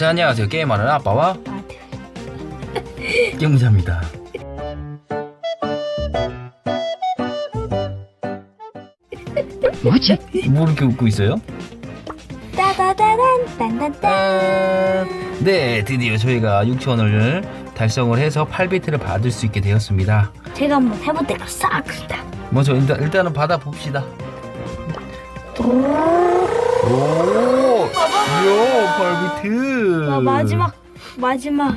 자 안녕하세요 게임하는 아빠와 게임자입니다. 뭐지? 뭐 이렇게 웃고 있어요? 따다다란 딴딴딴. 짠! 네 드디어 저희가 6천원을 달성을 해서 8비트를 받을 수 있게 되었습니다. 제가 한번 해보도록 싹다 먼저 일단, 일단은 받아봅시다. 오 8비트 와, 마지막 마지막.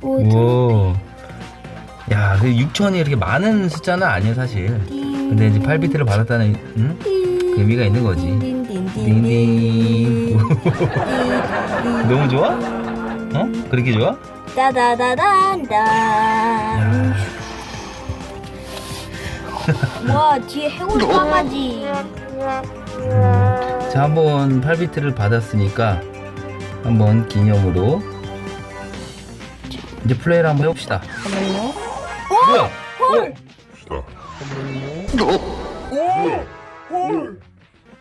오, 우와 야, 그 6천이 이렇게 많은 숫자는 아니에요 사실. 근데 이제 8비트를 받았다는 응? 그 의미가 있는 거지. 딩딩 너무 좋아? 어? 그렇게 좋아? 따다다단단 야, 와 뒤에 해골 강아지 자 한번 8비트를 받았으니까 한번 기념으로 이제 플레이를 한번 해봅시다. 잠깐만요 뭐야? 헐!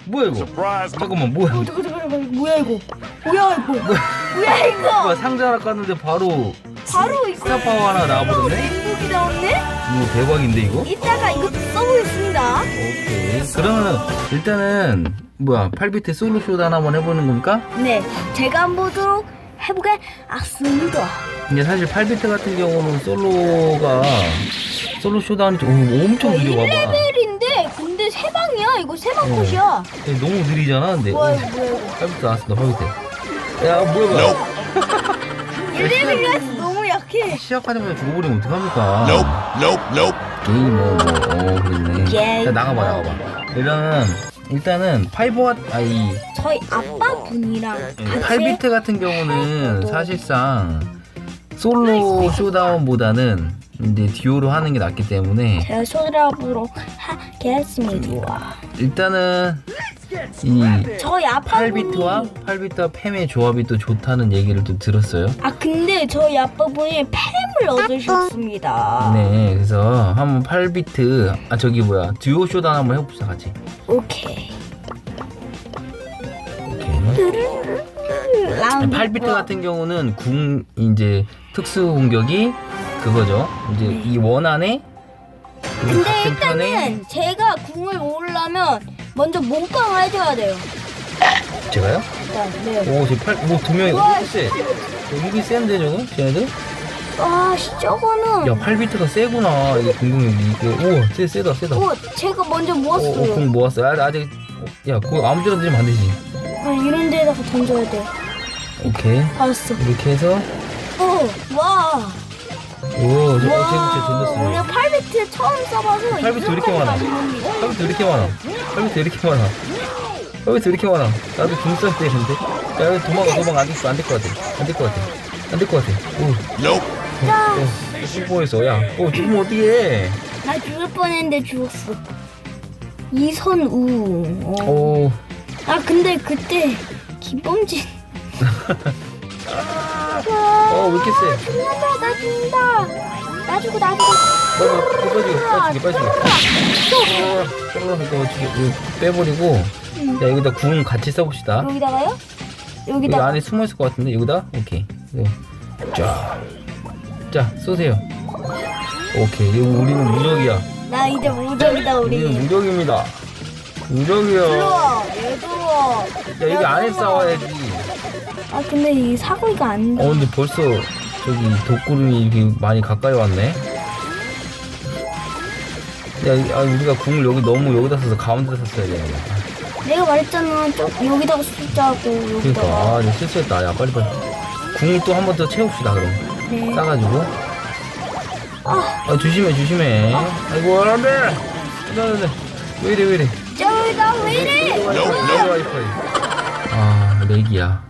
뭐야 이거? 잠깐만 뭐야? 어, 잠깐 잠깐 잠깐 뭐야 이거? 뭐야 이거? 뭐야? 이거? 뭐야 상자 하나 깠는데 바로 바로 이거 스타파워 하나 나와버렸네? 나왔네? 이거 대박인데 이거? 이따가 이것도 써보겠습니다. 오케이 그러면은 일단은 뭐야 8비트 솔로 쇼단 한번 해보는 겁니까? 네 제가 한번 보도록 해보겠습니다. 근데 사실 8비트 같은 경우는 솔로가 솔로 쇼단이 좀 오, 엄청 느려 봐봐. 1레벨인데 근데 세 방이야? 이거 세방 어. 컷이야. 너무 느리잖아 근데. 뭐야 이거 뭐야 이거 8비트 나왔습니다 8비트. 야 뭐야 뭐야. 1레벨이라서 너무 약해. 시작하자마자 죽어버리면 어떡합니까? Nope, nope, nope. 게임 뭐뭐 어, 그랬네. 게임. 야, 나가봐 나가봐. 일단은 일단은 파이버가 아이. 저희 아빠 분이랑 같이 8비트 같은 경우는 사실상 솔로 쇼다운보다는 이제 듀오로 하는 게 낫기 때문에 제가 소드라브로 하겠습니다. 일단은 이 저희 아빠분이 8비트와 8비트와 팸의 조합이 또 좋다는 얘기를 또 들었어요. 아 근데 저희 아빠분이 팸을 얻으셨습니다 네, 그래서 한번 8비트 아 저기 뭐야 듀오 쇼단 한번 해봅시다 같이. 오케이 오케이. 라운드 8비트 같은 경우는 궁 이제 특수 공격이 그거죠. 이제 이 원안에 그리고 근데 같은 편에 일단은 제가 궁을 모으려면 먼저 몸빵을 해줘야 돼요 제가요? 일단 네. 오, 저 8, 뭐두 명이 우와, 세. 이게 센데 저거? 쟤네들? 아 씨, 저거는 야, 8비트가 세구나. 공격력이. 이게. 오, 쎄, 세다, 세다. 어 제가 먼저 오, 오, 모았어요 공 모았어. 아, 아직. 야, 그거 아무 데나 들면 안 되지. 아, 이런 데다가 던져야 돼 오케이. 알았어 이렇게 해서. 어와 오, 저, 어, 와, 쟤 존나 오늘 쓰네. 8비트 처음 써봐서 8비트 왜 이렇게 많아? 8비트 왜 이렇게 많아? 8비트 왜 이렇게 많아? 8비트 왜 이렇게 많아? 나도 궁 써야 되는데. 야, 여기 도망가, 도망가. 안 될, 안될 것 같아. 안 될 것 같아. 안 될 것 같아. 오, Nope. 어, 슈퍼에서. 야, 어, 죽으면 어떡해. 나 죽을 뻔했는데 죽었어 이선우 어. 오. 아 근데 그때 기범진 어, 왜 이렇게 세? 죽는다 나 죽는다 나 죽어 나 죽어 빨리 이거 빼버리고 야 여기다 궁 같이 써봅시다. 여기다가요? 여기 여기다가 안에 숨어 있을 것 같은데 여기다? 오케이. 쫙자. 쏘세요. 오케이. 이거 우리는 무적이야. 나 이제 무적이다 우리는 우리 무적입니다. 무적이야. 들어와 얘 들어와. 야 여기 안에 싸워야지. 아 근데 이 사거리가 안어 돼. 근데 벌써 저기 독구름이 이렇게 많이 가까이 왔네 야 이- 아, 우리가 궁을 여기 너무 여기다 써서 가운데 샀어야 되는데 내가 말했잖아. 저 여기다가 숫자고 그러니까. 여기다가. 아 이거 실수했다. 야 빨리 빨리. 궁을 또 한 번 더 채웁시다 그럼. 네. 싸가지고. 아. 아 조심해 조심해. 아이고 안돼 안돼 왜 이래 왜 이래? 저기다 왜 이래? 와이파이 와이파이 아 렉이야.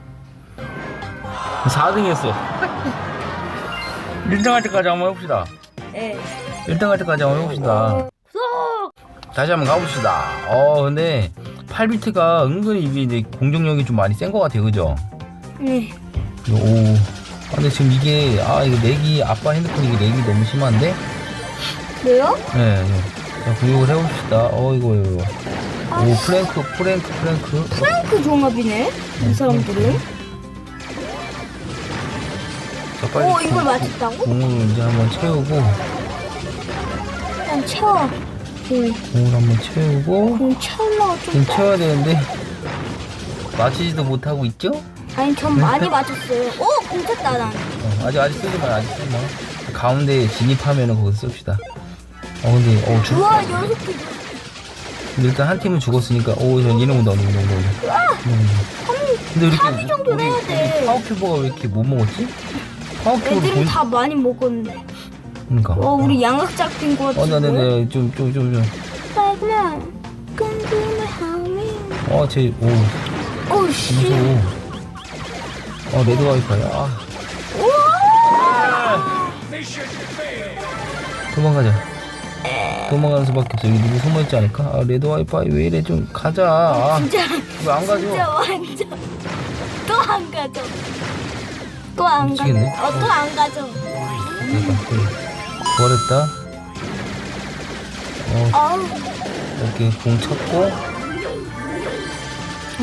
4등 했어. 1등 할 때까지 한번 해봅시다. 네. 1등 할 때까지 한번 해봅시다 다시 한번 가봅시다 어 근데 8비트가 은근히 이게 이제 공격력이 좀 많이 센 것 같아요 그죠? 네. 오. 아, 근데 지금 이게 아 이거 렉이 아빠 핸드폰 이게 렉이 너무 심한데? 왜요? 네. 네. 자 공격을 해봅시다. 어 이거 이거. 오 프랭크 프랭크 프랭크. 프랭크 종합이네 이 사람들은 자, 빨리 오 이걸 맞췄다고? 공을 이제 한번 채우고 일단 채워 공, 공을 한번 채우고 공 채우려고 좀좀 채워야 되는데 맞히지도 못하고 있죠? 아니 전 많이 맞췄어요. 오공 찼다 난. 어, 아직 아직 쓰지 마 아직 쓰지 마. 가운데 진입하면은 거기서 씁시다. 어 근데 어 죽. 우와 여섯 개. 근데 일단 한 팀은 죽었으니까 오전 이런 온다 이런 온다 이런 온다 근데 이렇게 삼위 정도는 우리- 해야 돼. 우리 파워큐버가 왜 이렇게 못 먹었지? 파워큐버 애들은 본 다 많이 먹었는데 그러니까. 와 우리 양각 잡힌 거 같아 어 네네네. 좀 좀 좀 좀. 빨그만 궁금해하니 어제 오. 오씨. 무서워. 어 레드 와이파이 아. 도망가자. 도망가는 수밖에 없어. 여기 누구 숨어있지 않을까? 아 레드 와이파이 왜 이래? 좀 가자. 아, 진짜. 왜 안 가죠? 진짜 완전. 또 안 가죠. 또 안 가죠 미치겠네. 어또 안 가죠. 그러니까 그래. 부활했다? 어. 이렇게 공 쳤고?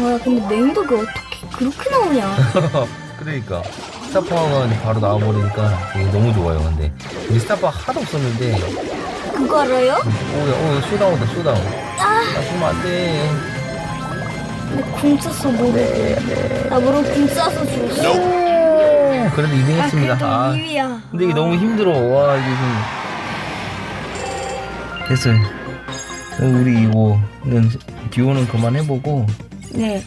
와 근데 맹독이 어떻게 그렇게 나오냐? 그러니까. 스타파워가 바로 나와버리니까 너무 좋아요 근데. 우리 스타파워 하도 없었는데. 그거 알아요? 오야 오 쇼다운이다 쇼다운. 아. 아 주면 안돼. 근데 궁 쐈어 모르고 나 모르고 궁 쏴서 죽었어 그래도 아 2등 했습니다. 그래도 아. 2위야. 근데 이게 너무 힘들어. 와 이게 좀 됐어요. 어, 우리 이거는 듀오는 그만 해보고. 네.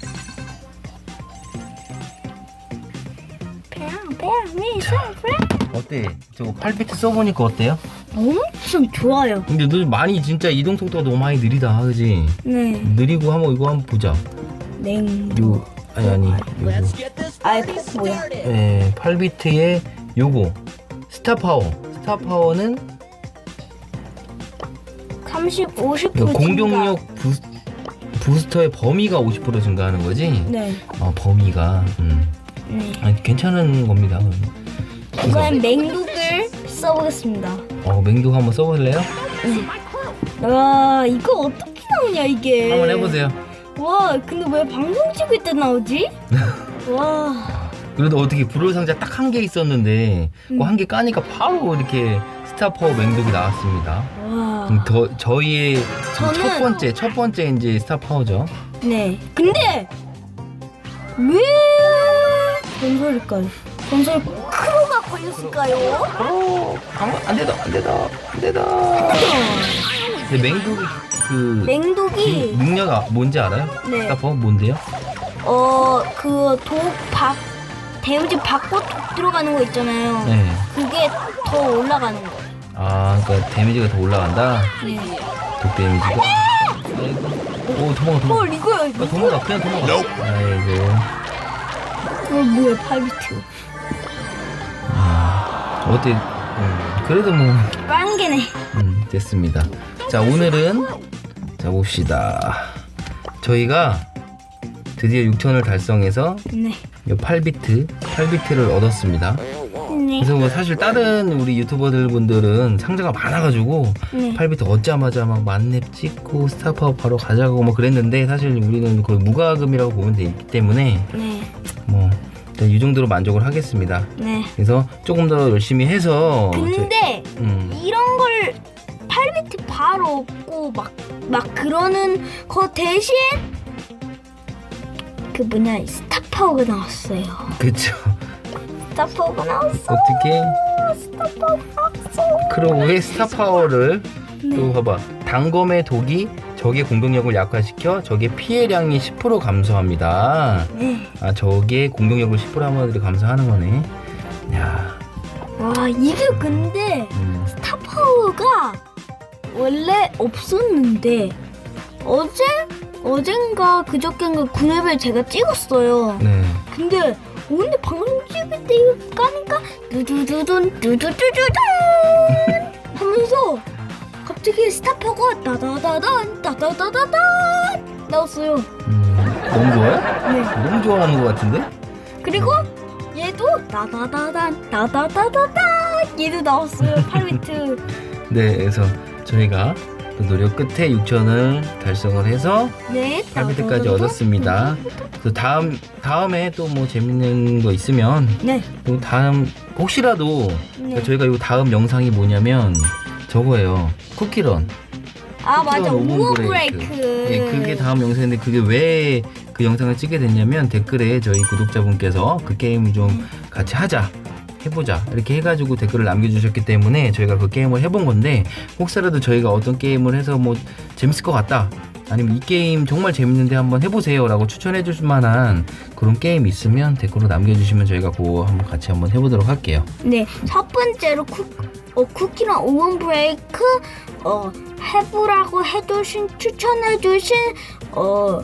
어때? 저거 8비트 써보니까 어때요? 엄청 좋아요. 근데 너 많이 진짜 이동 속도가 너무 많이 느리다. 그지? 네. 느리고 한번 이거 한번 보자. 맹독 요 아니 아니 요거 아이 뭐야 예 8비트의 요거 스타파워 스타파워는 30, 50% 이거 공격력 부스, 부스터의 범위가 50% 증가하는 거지? 네. 어 범위가 음. 네. 아니, 괜찮은 겁니다 그러면. 이번엔 맹독을 써보겠습니다. 어 맹독 한번 써볼래요? 와 이거 어떻게 나오냐 이게. 한번 해보세요 와 근데 왜 방송 찍을 때 나오지? 와. 그래도 어떻게 불월 상자 딱 한 개 있었는데 음. 그한 개 까니까 바로 이렇게 스타파워 맹독이 나왔습니다 와. 음, 더, 저희의 지금 저는- 첫 번째 첫 번째 이제 스타파워죠 네. 근데 왜 전설일까요? 전설 크로가 걸렸을까요? 어, 안 되다 안 되다 안 되다 근데 맹독이 그 맹독이 능력 아- 뭔지 알아요? 네. 스타파워 뭔데요? 어그독박 데미지 받고 독 들어가는 거 있잖아요. 네. 그게 더 올라가는 거. 아 그러니까 데미지가 더 올라간다 네. 독 데미지가 아이고. 오 도망가 도망가 헐 이거야 아, 이거. 도망가 그냥 도망가 아이고 어 뭐야 8비트. 어때 음, 그래도 뭐 빵개네. 음, 됐습니다 자 오늘은 자 봅시다 저희가 드디어 6천을 달성해서 네. 8비트 8비트를 얻었습니다 네. 그래서 뭐 사실 다른 우리 유튜버들 분들은 상자가 많아가지고 네. 8비트 얻자마자 막 만렙 찍고 스타파워 바로 가자고 뭐 그랬는데 사실 우리는 거의 무과금이라고 보면 되기 때문에 네. 뭐 일단 이 정도로 만족을 하겠습니다 네. 그래서 조금 더 열심히 해서 근데 저- 음, 이런 걸 8비트 바로 없고 막, 막 그러는 거 대신 그 뭐냐 스타파워가 나왔어요. 그쵸 스타파워가 나왔어. 어떻게 스타파워가 나왔어. 크로우의 스타파워를 네. 또 봐봐 단검의 독이 적의 공격력을 약화시켜 적의 피해량이 10% 감소합니다 네. 아 적의 공격력을 10% 한마디로 감소하는 거네 야 와 이게 근데 음, 스타파워가 원래 없었는데 어제 어젠가 그저께인가 9레벨 제가 찍었어요. 네. 근데 오늘 방송 찍을 때 이거 까니까 두두두둔 두두두두둔 하면서 갑자기 스타파워가 따다다단 따다다다단 나왔어요. 음, 너무 좋아요? 네. 너무 좋아하는 것 같은데? 그리고 얘도 따다다단 따다다다단 얘도 나왔어요. 8비트. 네, 그래서 저희가 그 노력 끝에 6천을 달성을 해서 네. 8비트까지 얻었습니다. 그 다음 다음에 또 뭐 재밌는 거 있으면 네. 또 다음 혹시라도 네. 저희가 이 다음 영상이 뭐냐면 저거예요. 쿠키런. 아 맞아. 오븐 우어 브레이크. 브레이크. 예, 그게 다음 영상인데 그게 왜 그 영상을 찍게 됐냐면 댓글에 저희 구독자분께서 그 게임을 좀 같이 하자. 해보자. 이렇게 해가지고 댓글을 남겨주셨기 때문에 저희가 그 게임을 해본 건데 혹시라도 저희가 어떤 게임을 해서 뭐 재밌을 것 같다 아니면 이 게임 정말 재밌는데 한번 해보세요 라고 추천해 줄 만한 그런 게임 있으면 댓글로 남겨주시면 저희가 그거 한번 같이 한번 해보도록 할게요. 네, 첫 번째로 쿠, 어, 쿠키랑 오븐 브레이크 어, 해보라고 해주신 추천해 주신 어,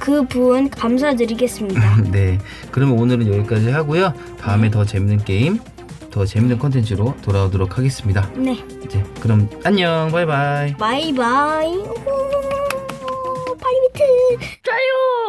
그분 감사드리겠습니다. 네 그러면 오늘은 여기까지 하고요 다음에 더 재밌는 게임 더 재밌는 컨텐츠로 돌아오도록 하겠습니다 네, 이제 그럼 안녕 바이바이 바이바이. 오, 8비트. 좋아요.